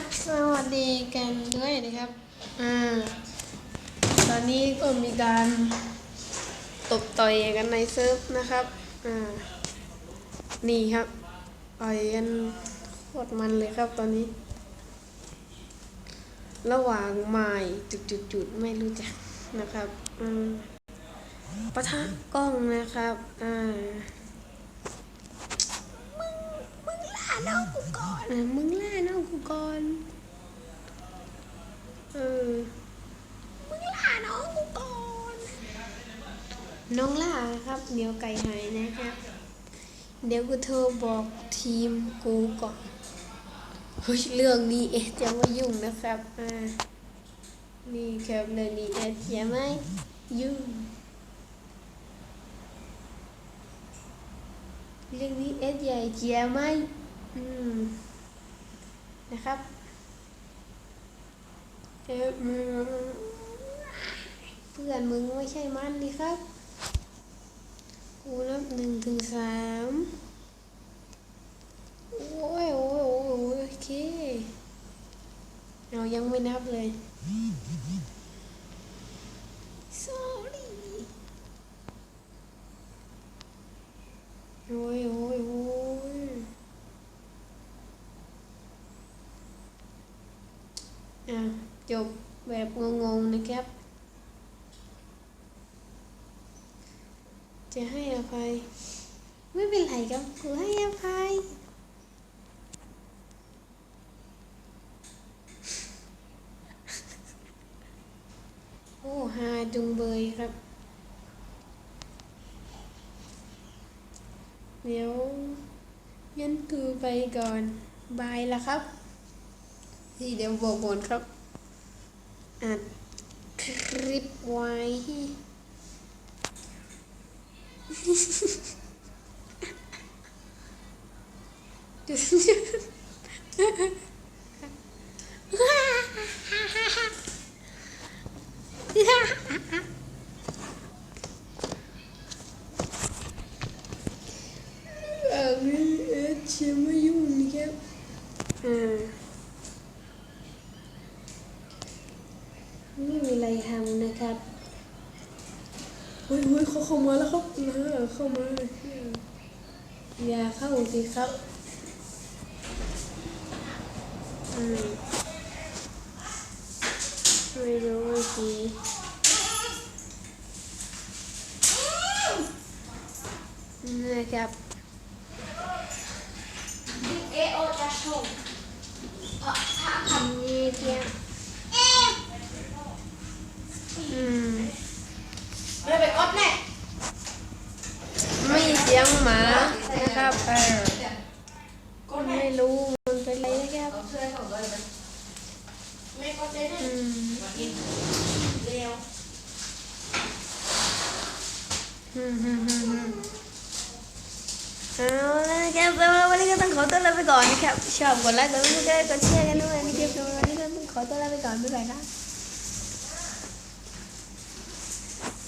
บสวัสดีกันด้วยนะครับอ่าตอนนี้ก็มีการตบต่อยกันในเซิร์ฟนะครับอ่านี่ครับต่อยกันโคตรมันเลยครับตอนนี้ ระหว่างไม้จุดๆๆไม่รู้จักนะครับอืมปะทะกล้องนะครับ อ่า มึงล่า น้องกูก่อนมึงล่าน้องกูก่อนเออมึงล่าน้องกูก่อนน้องล่าครับ เดี๋ยวไก่หายนะครับ เดี๋ยวกูโทรบอกทีมกูก่อนเฮ้ยเรื่องนี้เอสจะไม่ยุ่งนะครับอ่านี่ครับเรื่องนี้เอสจะไม่ยุ่งเรื่องนี้เอสใหญ่เจียไหม อืม นะครับเพื่อนมึงไม่ใช่มันดิครับ กูนับหนึ่งถึงสามโอ้ยโอ้ยโอ้ยโอเค เรายังไม่นับเลย sorry โอ้ยโอ้ยโอ้ยอะ จบแบบงงๆนะครับ จะให้อภัย ไม่เป็นไรครับกูให้อภัยโอ้ฮาจุงเบยครับ เดี๋ยวงั้นคือไปก่อน บายละครับนี่เดี๋ยวบอกก่อนครับ อัดคลิปไว้ เออเออเชียร์ไม่ยุ่งนะครับอ่าไม่มีอะไรทำนะครับ เฮ้ยเฮ้ยเขาเข้ามาแล้วครับมาเข้ามาอย่าเข้าสิครับอืมไม่รู้ว่าทีนะครับ เอโอจะชมเพราะถ้าท นี่เพียงอืมำเลยไปกดแน่ ไม่เสียงหมานะครับแน่ไม่รู้มันเป็นอะไรนะครับเอาเสื้อของเลยไหมไม่กดเลยนะอืมอืมอืมอืมเอาละครับวันนี้ก็ต้องขอตัวลาไปก่อนนะครับชอบกดไลค์กดซับสไครต์กดแชร์กันด้วยนะครับสำหรับวันนี้ก็ต้องขอตัวลาไปก่อนบ๊ายบายครับ